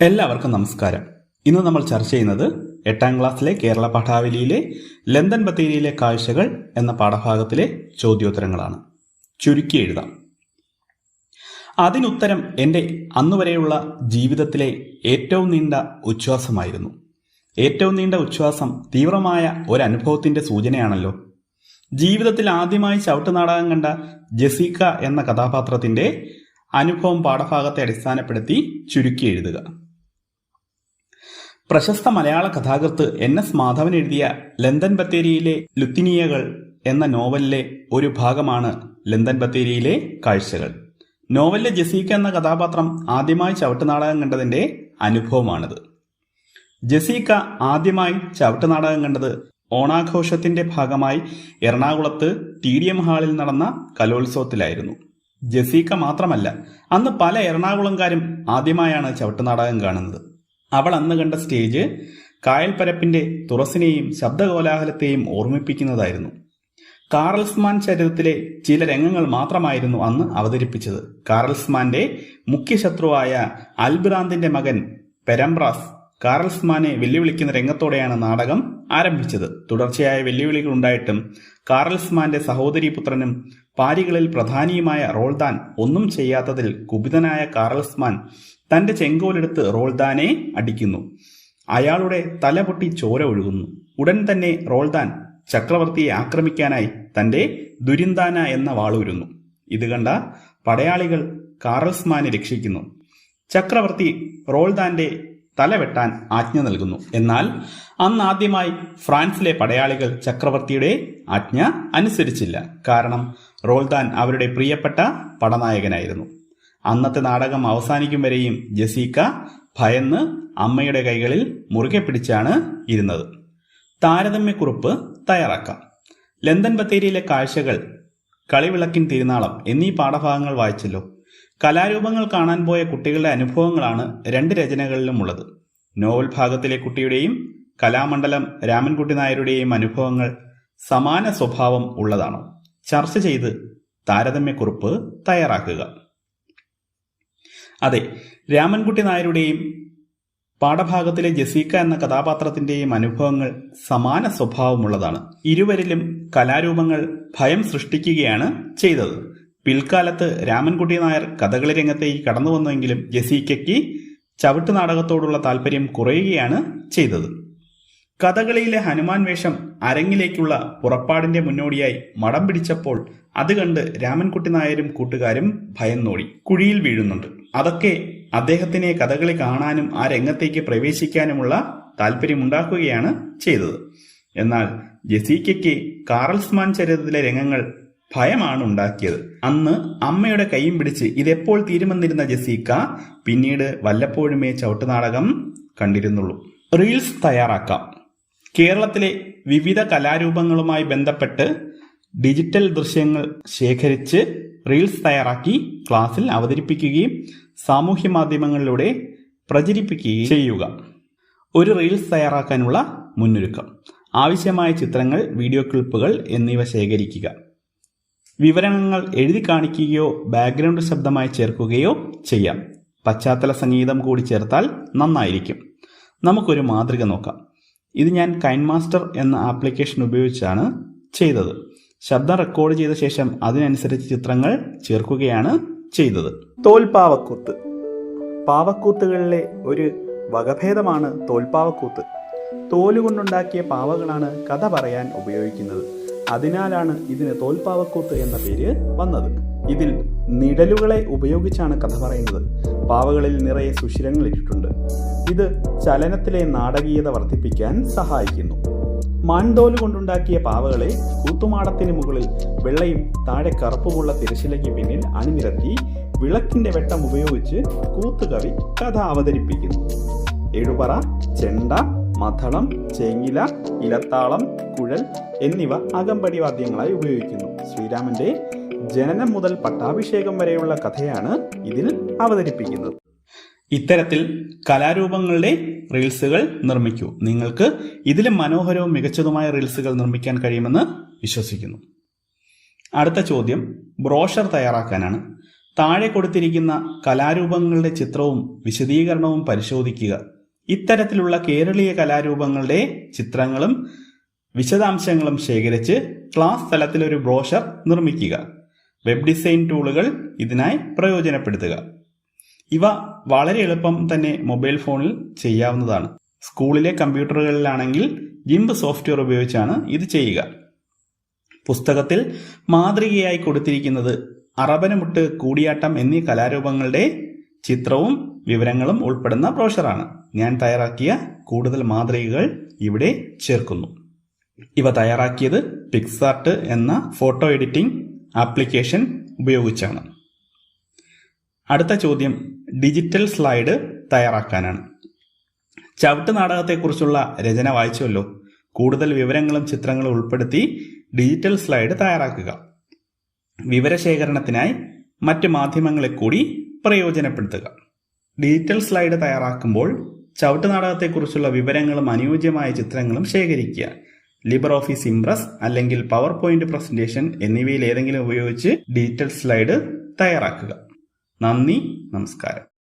എല്ലാവർക്കും നമസ്കാരം. ഇന്ന് നമ്മൾ ചർച്ച ചെയ്യുന്നത് എട്ടാം ക്ലാസ്സിലെ കേരള പാഠാവലിയിലെ ലന്തൻ ബത്തേരിയിലെ കാഴ്ചകൾ എന്ന പാഠഭാഗത്തിലെ ചോദ്യോത്തരങ്ങളാണ്. ചുരുക്കി എഴുതാം. അതിനുത്തരം എന്റെ അന്നുവരെയുള്ള ജീവിതത്തിലെ ഏറ്റവും നീണ്ട ഉച്ഛ്വാസമായിരുന്നു. ഏറ്റവും നീണ്ട ഉച്ഛ്വാസം തീവ്രമായ ഒരു അനുഭവത്തിന്റെ സൂചനയാണല്ലോ. ജീവിതത്തിൽ ആദ്യമായി ചവിട്ടുനാടകം കണ്ട ജെസിക്ക എന്ന കഥാപാത്രത്തിന്റെ അനുഭവം പാഠഭാഗത്തെ അടിസ്ഥാനപ്പെടുത്തി ചുരുക്കി എഴുതുക. പ്രശസ്ത മലയാള കഥാകൃത്ത് എൻ എസ് മാധവൻ എഴുതിയ ലണ്ടൻ ബത്തേരിയിലെ ലുത്തിനിയകൾ എന്ന നോവലിലെ ഒരു ഭാഗമാണ് ലണ്ടൻ ബത്തേരിയിലെ കാഴ്ചകൾ. നോവലിലെ ജസീക്ക എന്ന കഥാപാത്രം ആദ്യമായി ചവിട്ടുനാടകം കണ്ടതിന്റെ അനുഭവമാണിത്. ജസീക്ക ആദ്യമായി ചവിട്ടുനാടകം കണ്ടത് ഓണാഘോഷത്തിന്റെ ഭാഗമായി എറണാകുളത്ത് ടി ഡി എം ഹാളിൽ നടന്ന കലോത്സവത്തിലായിരുന്നു. ജസീക്ക മാത്രമല്ല അന്ന് പല എറണാകുളംകാരും ആദ്യമായാണ് ചവിട്ടുനാടകം കാണുന്നത്. അവൾ അന്ന് കണ്ട സ്റ്റേജ് കായൽപ്പരപ്പിന്റെ തുറസിനെയും ശബ്ദകോലാഹലത്തെയും ഓർമ്മിപ്പിക്കുന്നതായിരുന്നു. കാറൽസ്മാൻ ചരിത്രത്തിലെ ചില രംഗങ്ങൾ മാത്രമായിരുന്നു അന്ന് അവതരിപ്പിച്ചത്. കാറൽസ്മാന്റെ മുഖ്യശത്രുവായ അൽബ്രാന്തിന്റെ മകൻ പെരംബ്രാസ് കാറൽസ്മാനെ വെല്ലുവിളിക്കുന്ന രംഗത്തോടെയാണ് നാടകം ആരംഭിച്ചത്. തുടർച്ചയായ വെല്ലുവിളികൾ ഉണ്ടായിട്ടും കാറൽസ്മാന്റെ സഹോദരി പുത്രനും പാരികളിൽ പ്രധാനിയുമായ റോൾദാൻ ഒന്നും ചെയ്യാത്തതിൽ കുപിതനായ കാർൽസ്മാൻ തന്റെ ചെങ്കോലെടുത്ത് റോൾദാനെ അടിക്കുന്നു. അയാളുടെ തല പൊട്ടി ചോര ഒഴുകുന്നു. ഉടൻ തന്നെ റോൾദാൻ ചക്രവർത്തിയെ ആക്രമിക്കാനായി തന്റെ ദുരിന്താന എന്ന വാളൂരുന്നു. ഇത് കണ്ട പടയാളികൾ കാർൽസ്മാനെ രക്ഷിക്കുന്നു. ചക്രവർത്തി റോൾദാന്റെ തല വെട്ടാൻ ആജ്ഞ നൽകുന്നു. എന്നാൽ അന്ന് ആദ്യമായി ഫ്രാൻസിലെ പടയാളികൾ ചക്രവർത്തിയുടെ ആജ്ഞ അനുസരിച്ചില്ല. കാരണം റോൾദാൻ അവരുടെ പ്രിയപ്പെട്ട പടനായകനായിരുന്നു. അന്നത്തെ നാടകം അവസാനിക്കും വരെയും ജസീക്ക ഭയന്ന് അമ്മയുടെ കൈകളിൽ മുറുകെ പിടിച്ചാണ് ഇരുന്നത്. താരതമ്യക്കുറിപ്പ് തയ്യാറാക്കാം. ലന്തൻ ബത്തേരിയിലെ കാഴ്ചകൾ കളിവിളക്കിൻ തിരുനാളം എന്നീ പാഠഭാഗങ്ങൾ വായിച്ചല്ലോ. കലാരൂപങ്ങൾ കാണാൻ പോയ കുട്ടികളുടെ അനുഭവങ്ങളാണ് രണ്ട് രചനകളിലും ഉള്ളത് നോവൽ ഭാഗത്തിലെ കുട്ടിയുടെയും കലാമണ്ഡലം രാമൻകുട്ടി നായരുടെയും അനുഭവങ്ങൾ സമാന സ്വഭാവം ഉള്ളതാണ്. ചർച്ച ചെയ്ത് താരതമ്യക്കുറിപ്പ് തയ്യാറാക്കുക. അതെ രാമൻകുട്ടി നായരുടെയും പാഠഭാഗത്തിലെ ജസീക്ക എന്ന കഥാപാത്രത്തിന്റെയും അനുഭവങ്ങൾ സമാന സ്വഭാവമുള്ളതാണ്. ഇരുവരിലും കലാരൂപങ്ങൾ ഭയം സൃഷ്ടിക്കുകയാണ് ചെയ്തത്. പിൽക്കാലത്ത് രാമൻകുട്ടി നായർ കഥകളി രംഗത്തേക്ക് കടന്നു വന്നുവെങ്കിലും ജസീക്കയ്ക്ക് ചവിട്ട് നാടകത്തോടുള്ള താല്പര്യം കുറയുകയാണ് ചെയ്തത്. കഥകളിയിലെ ഹനുമാൻ വേഷം അരങ്ങിലേക്കുള്ള പുറപ്പാടിന്റെ മുന്നോടിയായി മടം പിടിച്ചപ്പോൾ അത് കണ്ട് രാമൻകുട്ടി നായരും കൂട്ടുകാരും ഭയന്നോടി. കുഴിയിൽ വീഴുന്നുണ്ട്. അതൊക്കെ അദ്ദേഹത്തിനെ കഥകളി കാണാനും ആ രംഗത്തേക്ക് പ്രവേശിക്കാനുമുള്ള താല്പര്യമുണ്ടാക്കുകയാണ് ചെയ്തത്. എന്നാൽ ജസീക്കയ്ക്ക് കാറൽസ്മാൻ ചരിത്രത്തിലെ രംഗങ്ങൾ ഭയമാണ് ഉണ്ടാക്കിയത് അന്ന് അമ്മയുടെ കൈയും പിടിച്ച് ഇതെപ്പോൾ തീരുമെന്നിരുന്ന ജസീക്ക പിന്നീട് വല്ലപ്പോഴുമേ ചവിട്ടുനാടകം കണ്ടിരുന്നുള്ളൂ. റീൽസ് തയ്യാറാക്കാം. കേരളത്തിലെ വിവിധ കലാരൂപങ്ങളുമായി ബന്ധപ്പെട്ട് ഡിജിറ്റൽ ദൃശ്യങ്ങൾ ശേഖരിച്ച് റീൽസ് തയ്യാറാക്കി ക്ലാസ്സിൽ അവതരിപ്പിക്കുകയും സാമൂഹ്യ മാധ്യമങ്ങളിലൂടെ പ്രചരിപ്പിക്കുകയും ചെയ്യുക. ഒരു റീൽസ് തയ്യാറാക്കാനുള്ള മുന്നൊരുക്കം. ആവശ്യമായ ചിത്രങ്ങൾ വീഡിയോ ക്ലിപ്പുകൾ എന്നിവ ശേഖരിക്കുക. വിവരണങ്ങൾ എഴുതി കാണിക്കുകയോ ബാക്ക്ഗ്രൗണ്ട് ശബ്ദമായി ചേർക്കുകയോ ചെയ്യാം. പശ്ചാത്തല സംഗീതം കൂടി ചേർത്താൽ നന്നായിരിക്കും. നമുക്കൊരു മാതൃക നോക്കാം. ഇത് ഞാൻ കൈൻമാസ്റ്റർ എന്ന ആപ്ലിക്കേഷൻ ഉപയോഗിച്ചാണ് ചെയ്തത്. ശബ്ദം റെക്കോർഡ് ചെയ്ത ശേഷം അതിനനുസരിച്ച് ചിത്രങ്ങൾ ചേർക്കുകയാണ് ചെയ്തത്. തോൽപാവക്കൂത്ത് പാവക്കൂത്തുകളിലെ ഒരു വകഭേദമാണ് തോൽപ്പാവക്കൂത്ത്. തോലുകൊണ്ടുണ്ടാക്കിയ പാവകളാണ് കഥ പറയാൻ ഉപയോഗിക്കുന്നത്. അതിനാലാണ് ഇതിന് തോൽപ്പാവക്കൂത്ത് എന്ന പേര് വന്നത്. ഇതിൽ നിഴലുകളെ ഉപയോഗിച്ചാണ് കഥ പറയുന്നത്. പാവകളിൽ നിറയെ സുഷിരങ്ങൾ ഇട്ടിട്ടുണ്ട്. ഇത് ചലനത്തിലെ നാടകീയത വർദ്ധിപ്പിക്കാൻ സഹായിക്കുന്നു. മാൻതോൽ കൊണ്ടുണ്ടാക്കിയ പാവകളെ കൂത്തുമാടത്തിന് മുകളിൽ വെള്ളയും താഴെ കറുപ്പുമുള്ള തിരശിലയ്ക്ക് പിന്നിൽ അണിനിരത്തി വിളക്കിന്റെ വെട്ടം ഉപയോഗിച്ച് കൂത്തുകവി കഥ അവതരിപ്പിക്കുന്നു. എഴുപറ ചെണ്ട മഥളം ചേങ്ങില ഇലത്താളം കുഴൽ എന്നിവ അകമ്പടി വാദ്യങ്ങളായി ഉപയോഗിക്കുന്നു. ശ്രീരാമന്റെ ജനനം മുതൽ പട്ടാഭിഷേകം വരെയുള്ള കഥയാണ് ഇതിൽ അവതരിപ്പിക്കുന്നത്. ഇത്തരത്തിൽ കലാരൂപങ്ങളുടെ റീൽസുകൾ നിർമ്മിക്കൂ. നിങ്ങൾക്ക് ഇതിലും മനോഹരവും മികച്ചതുമായ റീൽസുകൾ നിർമ്മിക്കാൻ കഴിയുമെന്ന് വിശ്വസിക്കുന്നു. അടുത്ത ചോദ്യം ബ്രോഷർ തയ്യാറാക്കാനാണ്. താഴെ കൊടുത്തിരിക്കുന്ന കലാരൂപങ്ങളുടെ ചിത്രവും വിശദീകരണവും പരിശോധിക്കുക. ഇത്തരത്തിലുള്ള കേരളീയ കലാരൂപങ്ങളുടെ ചിത്രങ്ങളും വിശദാംശങ്ങളും ശേഖരിച്ച് ക്ലാസ് തലത്തിൽ ഒരു ബ്രോഷർ നിർമ്മിക്കുക. വെബ് ഡിസൈൻ ടൂളുകൾ ഇതിനായി പ്രയോജനപ്പെടുത്തുക. ഇവ വളരെ എളുപ്പം തന്നെ മൊബൈൽ ഫോണിൽ ചെയ്യാവുന്നതാണ്. സ്കൂളിലെ കമ്പ്യൂട്ടറുകളിലാണെങ്കിൽ ജിംബ് സോഫ്റ്റ്വെയർ ഉപയോഗിച്ചാണ് ഇത് ചെയ്യുക. പുസ്തകത്തിൽ മാതൃകയായി കൊടുത്തിരിക്കുന്നത് അറബനമുട്ട് കൂടിയാട്ടം എന്നീ കലാരൂപങ്ങളുടെ ചിത്രവും വിവരങ്ങളും ഉൾപ്പെടുന്ന ബ്രോഷറാണ്. ഞാൻ തയ്യാറാക്കിയ കൂടുതൽ മാതൃകകൾ ഇവിടെ ചേർക്കുന്നു. ഇവ തയ്യാറാക്കിയത് പിക്സാർട്ട് എന്ന ഫോട്ടോ എഡിറ്റിംഗ് ആപ്ലിക്കേഷൻ ഉപയോഗിച്ചാണ്. അടുത്ത ചോദ്യം ഡിജിറ്റൽ സ്ലൈഡ് തയ്യാറാക്കാനാണ്. ചവിട്ട് നാടകത്തെക്കുറിച്ചുള്ള രചന വായിച്ചുവല്ലോ കൂടുതൽ വിവരങ്ങളും ചിത്രങ്ങളും ഉൾപ്പെടുത്തി ഡിജിറ്റൽ സ്ലൈഡ് തയ്യാറാക്കുക. വിവരശേഖരണത്തിനായി മറ്റ് മാധ്യമങ്ങളെ കൂടി പ്രയോജനപ്പെടുത്തുക. ഡിജിറ്റൽ സ്ലൈഡ് തയ്യാറാക്കുമ്പോൾ ചവിട്ട് നാടകത്തെക്കുറിച്ചുള്ള വിവരങ്ങളും അനുയോജ്യമായ ചിത്രങ്ങളും ശേഖരിക്കുക. ലിബർ ഓഫീസ് ഇംപ്രസ് അല്ലെങ്കിൽ പവർ പോയിന്റ് പ്രസന്റേഷൻ എന്നിവയിൽ ഏതെങ്കിലും ഉപയോഗിച്ച് ഡിജിറ്റൽ സ്ലൈഡ് തയ്യാറാക്കുക. നന്ദി നമസ്കാരം.